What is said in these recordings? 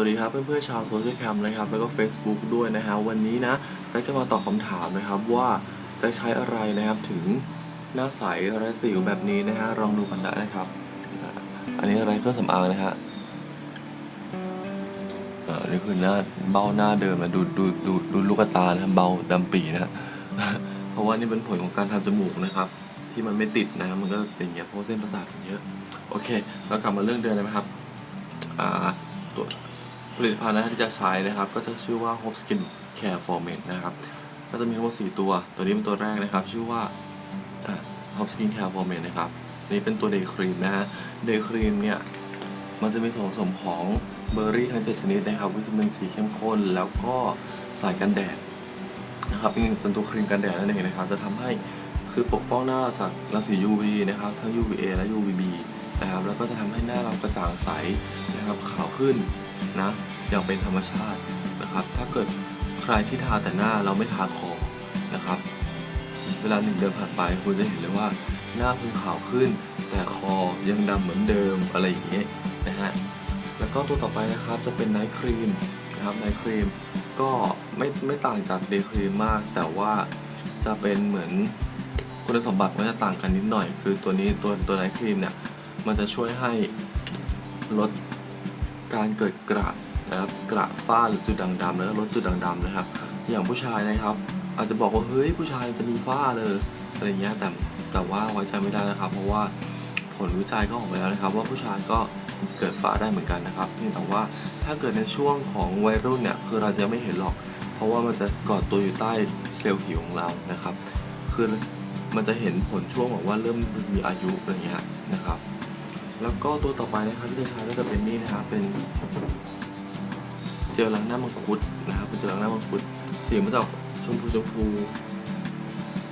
วัสดีครับเพื่อนๆชาวโซเชียลแคมนะครับแล้วก็ Facebook ด้วยนะฮะวันนี้นะแจ็คจะมาตอบคำถามนะครับว่าจะใช้อะไรนะครับถึงหน้าใสและสิวแบบนี้นะฮะลองดูกันได้นะครับ อันนี้อะไรเครื่องสำอางนะฮะอันนี่คือหน้าเบ้าหน้าเดิมนะดูดูดูดูลูกตานะเบาดำปีนะฮะเพราะว่านี่เป็นผลของการทำจมูกนะครับ ที่มันไม่ติดนะมันก็เป็นอย่างเงี้ยเพราะเส้นประสาทมันเยอะโอเค เรากลับมาเรื่องเดิมเลยนะครับอ่าตัว ผลิตภัณฑ์นะที่จะใช้นะครับ ก็จะชื่อว่า Hope Skin Care for Men นะครับ ก็จะมีทั้งหมด4ตัว ตัวนี้เป็นตัวแรกนะครับ ชื่อว่า Hope Skin Care for Men นะครับ นี่เป็นตัว Day Cream นะฮะ Day Cream เนี่ย มันจะมีส่วนผสมของเบอร์รี่ทั้ง7ชนิดนะครับ วิตามินซีเข้มข้น แล้วก็สารกันแดดนะครับเป็นตัวครีมกันแดดนั่นเองนะครับ จะทำให้คือปกป้องหน้าเราจากรังสี UV นะครับ ทั้ง UVA และ UVB นะครับ แล้วก็จะทำให้หน้าเรากระจ่างใส นะครับขาวขึ้นนะอย่างเป็นธรรมชาตินะครับ ถ้าเกิดใครที่ทาแต่หน้าเราไม่ทาคอนะครับ เวลาหนึ่งเดือนผ่านไปคุณจะเห็นเลยว่าหน้าคุณขาวขึ้น แต่คอยังดำเหมือนเดิมอะไรอย่างเงี้ยนะฮะแล้วก็ตัวต่อไปนะครับจะเป็นไนท์ครีมนะครับไนท์ครีมก็ไม่ไม่ต่างจากเดย์ครีมมาก แต่ว่าจะเป็นเหมือนคุณสมบัติมันจะต่างกันนิดหน่อย คือตัวนี้ตัวตัวไนท์ครีมเนี่ยมันจะช่วยให้ลด การเกิดกระนะครับกระฝ้าหรือจุดด่างดำแล้วลดจุดด่างดำนะครับ อย่างผู้ชายนะครับ อาจจะบอกว่าเฮ้ยผู้ชายจะมีฝ้าเลยอะไรเงี้ยแต่แต่ว่าไว้ใจไม่ได้นะครับ เพราะว่าผลวิจัยก็ออกมาแล้วนะครับ ว่าผู้ชายก็เกิดฝ้าได้เหมือนกันนะครับเพียงแต่ว่าถ้าเกิดในช่วงของวัยรุ่นเนี่ยคือเราจะไม่เห็นหรอก เพราะว่ามันจะกาะตัวอยู่ใต้เซลล์ผิวของเรานะครับ คือมันจะเห็นผลช่วงแบบว่าเริ่มมีอายุอะไรเงี้ยนะครับ แล้วก็ตัวต่อไปนะครับที่จะใช้ก็จะเป็นนี่นะครับเป็นเจลล้างหน้ามังคุดนะครับเป็นเจลล้างหน้ามังคุดสีมันจะออกชมพูชมพู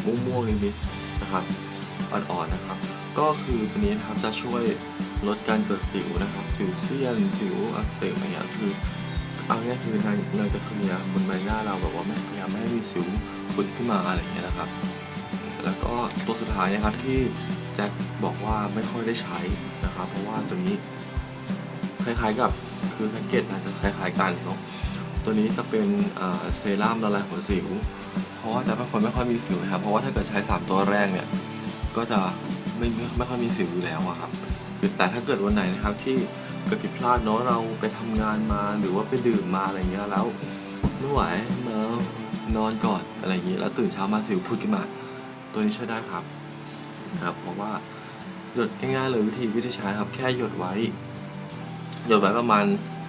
ม่วงม่วงๆนิดๆนะครับอ่อนๆนะครับ ก็คือตัวนี้นะครับจะช่วยลดการเกิดสิวนะครับสิวเซียนสิวอักเสบอะไรเงี้ยคือเอาง่ายๆคือนางนางจะเคลียร์บนใบหน้าเราแบบว่าไม่พยายามไม่ให้มีสิวผุดขึ้นมาอะไรเงี้ยนะครับ แล้วก็ตัวสุดท้ายนะครับที่แจ็คบอกว่าไม่ค่อยได้ใช้นะครับเพราะว่าตัวนี้คล้ายๆกับคือแพ็กเกจอาจจะคล้ายๆกันเนาะตัวนี้จะเป็นเซรั่มละลายหัวสิว เพราะว่าแจะเป็นคนไม่ค่อยมีสิวนะครับเพราะว่าถ้าเกิดใช้ 3 ตัวแรกเนี่ยก็จะไม่ไม่ไม่ค่อยมีสิวอยู่แล้วอะครับแต่ถ้าเกิดวันไหนนะครับที่เกิดผิดพลาดเนาะเราไปทำงานมาหรือว่าไปดื่มมาอะไรเงี้ยแล้วไม่ไหวมานอนก่อนอะไรอย่างงี้แล้วตื่นเช้ามาสิวพุดขึ้นมา ตัวนี้ช่วยได้ครับนะครับเพราะว่าหยดง่ายๆเลยวิธีวิธีใช้นะครับ แค่หยดไว้ หยดไว้ประมาณ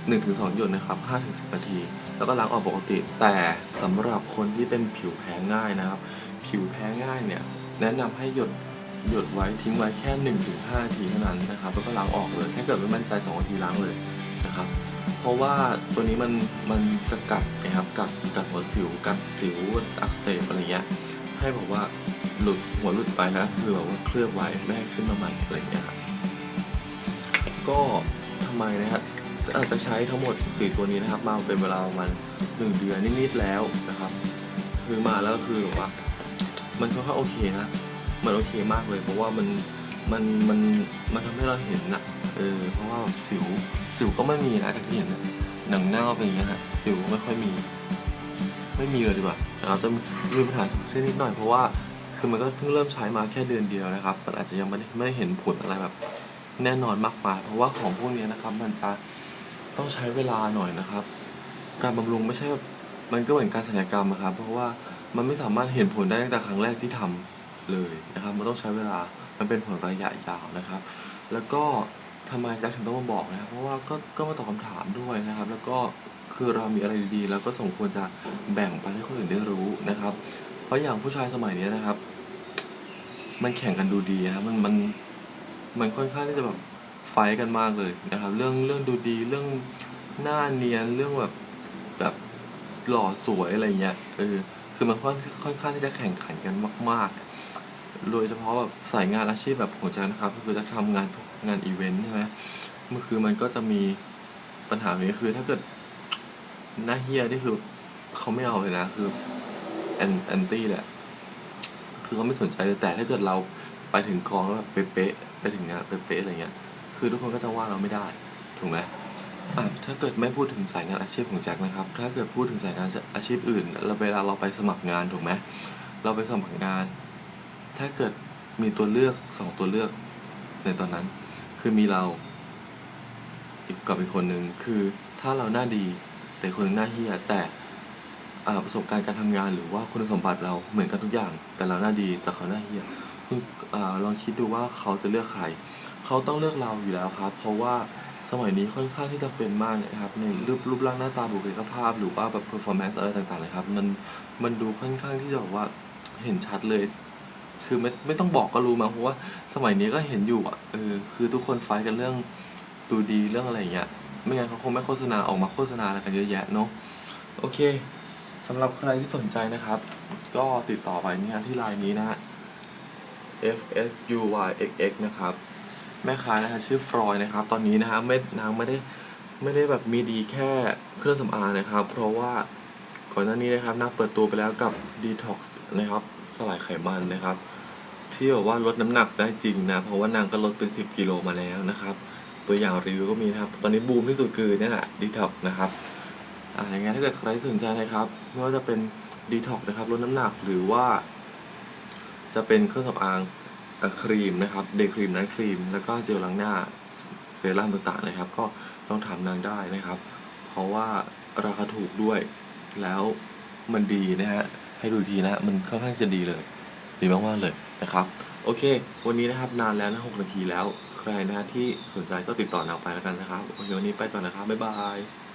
1-2 หยดนะครับ5-10นาที แล้วก็ล้างออกปกติ แต่สำหรับคนที่เป็นผิวแพ้ง่ายนะครับ ผิวแพ้ง่ายเนี่ยแนะนำให้หยดหยดไว้ทิ้งไว้แค่ 1-5นาทีเท่านั้นนะครับแล้วก็ล้างออกเลยถ้าเกิดไม่มั่นใจ2นาทีล้างเลยนะครับ เพราะว่าตัวนี้มันมันจะกัดนะครับกัดกัดหัวสิวกัดสิวอักเสบอะไรเงี้ย ให้บอกว่าหลุดหัวหลุดไปแล้วคือแบบว่าเคลือบไว้ไม่ให้ขึ้นมาใหม่อะไรอย่างเงี้ยครับก็ทำไมนะครับอาจจะใช้ทั้งหมดสี่ตัวนี้นะครับ มาเป็นเวลาประมาณหนึ่งเดือนนิดๆแล้วนะครับ คือมาแล้วคือแบบว่ามันค่อนข้างโอเคนะมันโอเคมากเลย เพราะว่ามันมันมันมันทำให้เราเห็นนะเออเพราะว่าสิวสิวก็ไม่มีนะจากที่เห็นนะหนังหน้าก็เป็นอย่างเงี้ยนะสิวไม่ค่อยมี ไม่มีเลยดีกว่านะครับจะมีปัญหาเช่นนิดหน่อยเพราะว่าคือมันก็เพิ่งเริ่มใช้มาแค่เดือนเดียวนะครับมันอาจจะยังไม่ได้ไม่ได้เห็นผลอะไรแบบแน่นอนมากมายเพราะว่าของพวกนี้นะครับ มันจะต้องใช้เวลาหน่อยนะครับ การบำรุงไม่ใช่มันก็เหมือนการศัลยกรรมอะครับ เพราะว่ามันไม่สามารถเห็นผลได้ตั้งแต่ครั้งแรกที่ทำเลยนะครับ มันต้องใช้เวลามันเป็นผลระยะยาวนะครับ แล้วก็ ทำไมแจ็คถึงต้องมาบอกนะครับเพราะว่าก็ก็มาตอบคำถามด้วยนะครับ แล้วก็คือเรามีอะไรดีๆ แล้วก็สมควรจะแบ่งปันให้คนอื่นได้รู้นะครับ เพราะอย่างผู้ชายสมัยนี้นะครับ มันแข่งกันดูดีครับมันมันมันค่อนข้างที่จะแบบไฟกันมากเลยนะครับ เรื่องเรื่องดูดีเรื่องหน้าเนียนเรื่องแบบแบบหล่อสวยอะไรเงี้ยเออคือมันค่อนค่อนข้างที่จะแข่งขันกันมาก ๆ โดยเฉพาะแบบสายงานอาชีพแบบของจันนะครับก็คือจะทำงานงานอีเวนต์ใช่ไหมเมื่อคือมันก็จะมีปัญหานี้คือถ้าเกิดหน้าเฮียนี่คือเขาไม่เอาเลยนะคือแอนแอนตี้แหละ คือเขาไม่สนใจเลยแต่ถ้าเกิดเราไปถึงกองแล้วแบบเป๊ะๆไปถึงงานเป๊ะๆอะไรเงี้ย คือทุกคนก็จะว่าเราไม่ได้ ถูกไหมอะถ้าเกิดไม่พูดถึงสายงานอาชีพของแจ็คนะครับ ถ้าเกิดพูดถึงสายงานอาชีพอื่นเราเวลาเราไปสมัครงานถูกไหมเราไปสมัครงาน ถ้าเกิดมีตัวเลือกสองตัวเลือกในตอนนั้น คือมีเราอีกกับอีกคนหนึ่งคือถ้าเราหน้าดีแต่คนหน้าเฮียแต่ประสบการณ์การทำงานหรือว่าคุณสมบัติเราเหมือนกันทุกอย่าง แต่เราหน้าดีแต่เขาหน้าเฮียคุณอลองคิดดูว่าเขาจะเลือกใคร เขาต้องเลือกเราอยู่แล้วครับ เพราะว่าสมัยนี้ค่อนข้างที่จะเป็นมากนะครับ ในรูปรูปร่างหน้าตาบุคลิกภาพ หรือว่าแบบ performance อะไรต่างๆเลยครับ มันมันดูค่อนข้างที่จะว่าเห็นชัดเลย คือไม่ไม่ต้องบอกก็รู้มาเพราะว่าสมัยนี้ก็เห็นอยู่อะเออคือทุกคนไฟท์กันเรื่องดูดีเรื่องอะไรอย่างเงี้ยไม่งั้นเขาคงไม่โฆษณาออกมาโฆษณาอะไรกันเยอะแยะเนาะโอเคสำหรับใครที่สนใจนะครับ ก็ติดต่อไปนี่ฮะที่ไลน์นี้นะฮะ f s u y x x นะครับ แม่ค้านะฮะชื่อฟรอยนะครับ ตอนนี้นะฮะไม่นางไม่ได้ไม่ได้แบบมีดีแค่เครื่องสำอางนะครับ เพราะว่าก่อนหน้านี้นะครับนางเปิดตัวไปแล้วกับ Detox นะครับ สลายไขมันนะครับ ที่แบบว่าลดน้ำหนักได้จริงนะ เพราะว่านางก็ลดเป็น 10 กิโลมาแล้วนะครับ ตัวอย่างรีวิวก็มีนะครับ ตอนนี้บูมที่สุดคือเนี่ยแหละ Detox นะครับอ่าอย่างงั้นถ้าเกิดใครสนใจนะครับไม่ว่าจะเป็น Detox นะครับลดน้ำหนักหรือว่า จะเป็นเครื่องสำอางครีมนะครับเดย์ครีมไนท์ครีม แล้วก็เจลล้างหน้าเซรั่มต่างๆนะครับ ก็ต้องถามนางได้นะครับ เพราะว่าราคาถูกด้วยแล้วมันดีนะฮะให้ดูทีนะ มันค่อนข้างจะดีเลย ดีมากๆเลยนะครับ โอเค วันนี้นะครับนานแล้วนะหกนาทีแล้ว ใครนะฮะที่สนใจก็ติดต่อนางไปแล้วกันนะครับโอเควันนี้ไปก่อนนะครับบ๊ายบาย